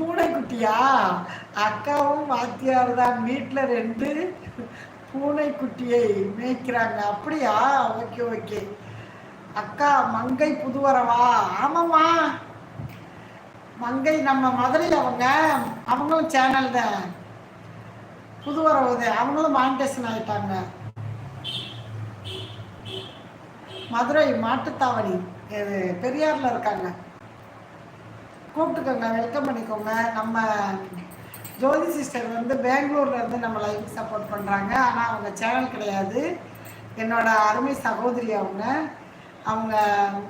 பூனைக்குட்டியா? அக்காவும் வாத்தியார் தான் வீட்டில் ரெண்டு பூனைக்குட்டியை மேய்க்கிறாங்க. அப்படியா? Okay okay. அக்கா மங்கை புதுவரவா? ஆமாம்மா. மங்கை நம்ம மதுரையில் அவங்க. அவங்களும் சேனல் தான். புதுவரவு அவங்களும் மானிட்டேஷன் ஆகிட்டாங்க மதுரை மாட்டுத்தாவணி இது பெரியாரில் இருக்காங்க. கூப்பிட்டுக்கோங்க வெல்கம் பண்ணிக்கோங்க. நம்ம ஜோதி சிஸ்டர் வந்து பெங்களூர்ல இருந்து நம்ம லைஃப் சப்போர்ட் பண்ணுறாங்க ஆனால் அவங்க சேனல் கிடையாது. என்னோட அருமை சகோதரி அவங்க. அவங்க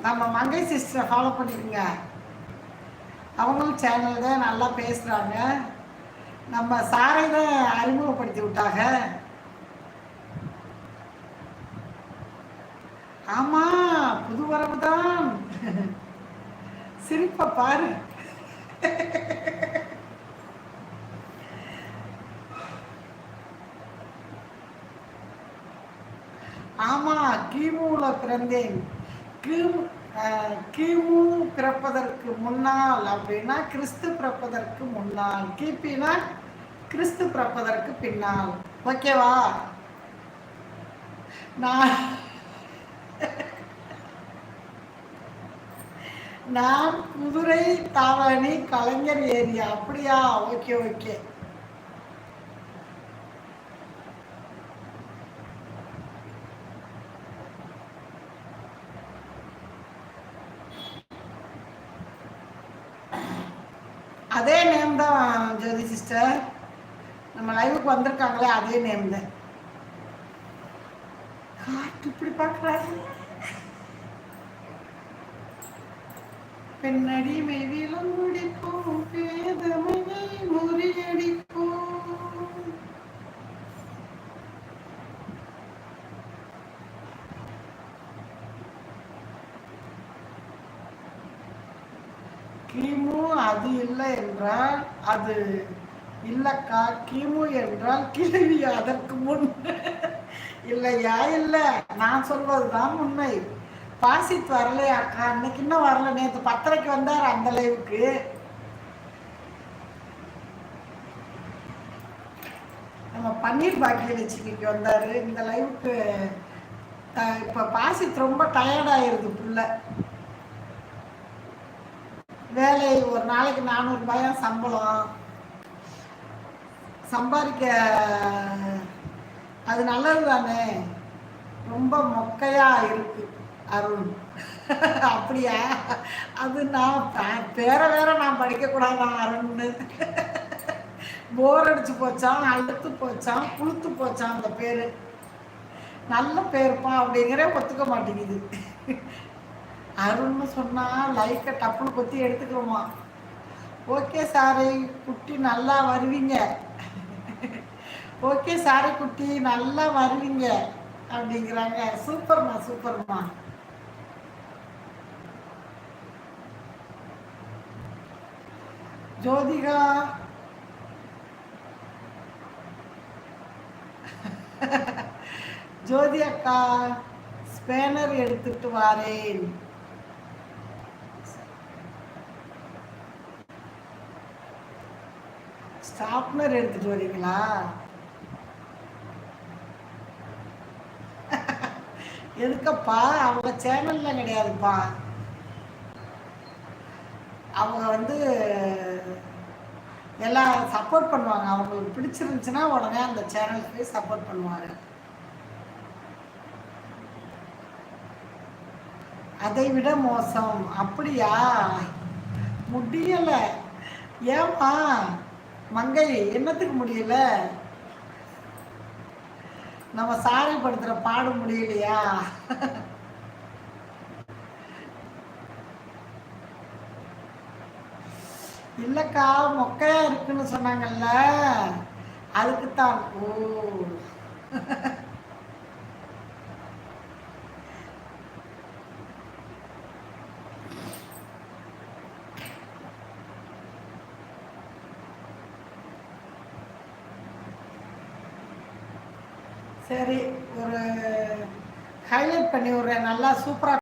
நம்ம மங்கை சிஸ்டரை ஃபாலோ பண்ணிக்கோங்க. அவங்களும் சேனல் தான் நல்லா பேசுகிறாங்க நம்ம சாரை தான் அறிமுகப்படுத்தி விட்டாங்க. ஆமாம் புது வரவு தான் சிரிப்பை பாரு. ஆமா கிமுல பிறந்தேன். கிமு கிமு பிறப்பதற்கு முன்னால் அப்படின்னா கிறிஸ்து பிறப்பதற்கு முன்னால். கிபினா கிறிஸ்து பிறப்பதற்கு பின்னால். ஓகேவா நான் நான் குதிரை தாவணி கலைஞர் ஏரியா. அப்படியா? ஓகே ஓகே அதே நேம் தான் ஜோதி சிஸ்டர் நம்ம லைவுக்கு வந்திருக்காங்களே அதே நேம் தான். காட்டு இப்படி பெண்ணடி மெய்விலும் முடிப்போம் பேதமையை முறியடிப்போம். கிமு அது இல்லை என்றால் அது இல்லக்கா கிமு என்றால் கிழவி அதற்கு முன். இல்லையா? இல்லை. நான் சொல்வதுதான் உண்மை. பாசித் வரலையா அக்கா. இன்னைக்கு இன்னும் வரல. நேற்று பத்தரைக்கு வந்தார் அந்த லைவுக்கு நம்ம பன்னீர் பாக்கியலட்சுமிக்கு வந்தார். இந்த லைவுக்கு இப்போ பாசித் ரொம்ப டயர்டாயிருது புள்ள. வேலை ஒரு நாளைக்கு நானூறுபாயும் சம்பளம்? சம்பாதிக்க அது நல்லது தானே? ரொம்ப மொக்கையா இருக்கு அருண். அப்படியா? அது நான் பேர வேற நான் படிக்கக்கூடாதான் அருண்னு? போர் அடிச்சு போச்சான் அழுத்து போச்சான் புழுத்து போச்சான் அந்த பேர். நல்ல பேருப்பா அப்படிங்கிற ஒத்துக்க மாட்டேங்குது. அருண்னு சொன்னா லைக்கை டப்புன்னு கொத்தி எடுத்துக்கிறோமா ஓகே சாரி குட்டி நல்லா வருவீங்க. ஓகே சாரி குட்டி நல்லா வருவீங்க. அப்படிங்கிறாங்க. சூப்பர்மா சூப்பர்மா. ஜோதிகா. ஜோதி அக்கா ஸ்பேனர் எடுத்துட்டு வாரேன். ஷார்ப்னர் எடுத்துட்டு வரீங்களா? எதுக்கப்பா? அவங்க சேனல்ல கிடையாதுப்பா. அவங்க வந்து எல்லாம் சப்போர்ட் பண்ணுவாங்க. அவங்களுக்கு பிடிச்சிருந்துச்சுன்னா உடனே அந்த சேனலுக்கு போய் சப்போர்ட் பண்ணுவாங்க. அதை விட மோசம். அப்படியா? முடியலை. ஏமா மங்கை என்னத்துக்கு முடியல? நம்ம சாரி படுத்துற பாடம் முடியலையா? இல்லக்கா மொக்கையா இருக்குன்னு சொன்னாங்கல்ல அதுக்குத்தான். ஓ. சரி ஒரு ஹைலைட் பண்ணி ஒரு நல்லா சூப்பராக